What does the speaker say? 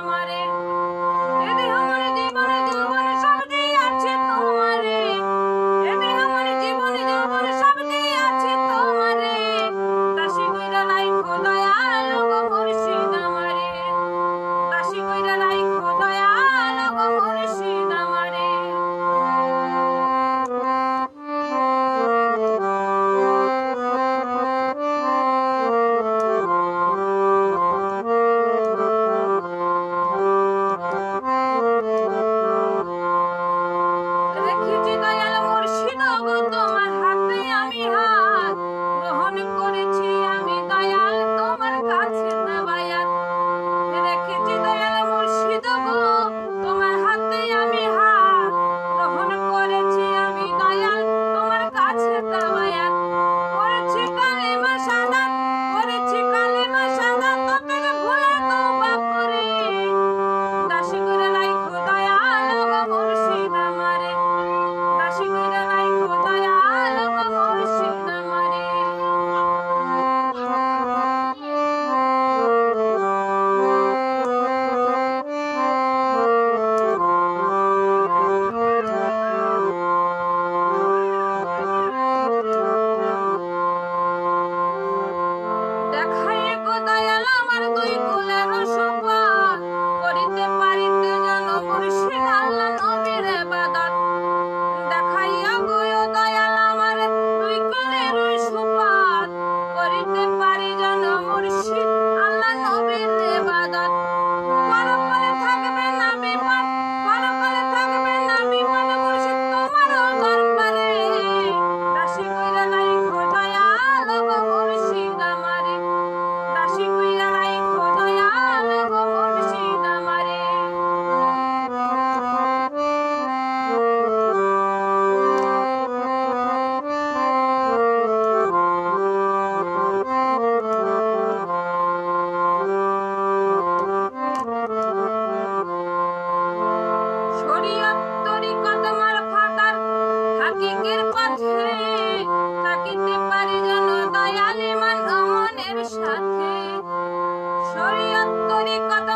somebody. った শরীয়ত তরিকত মারফাতার হাকিকের পথে থাকিতে পারি যেন দয়াল ইমান আমনের সাথে। শরীয়ত তরিকত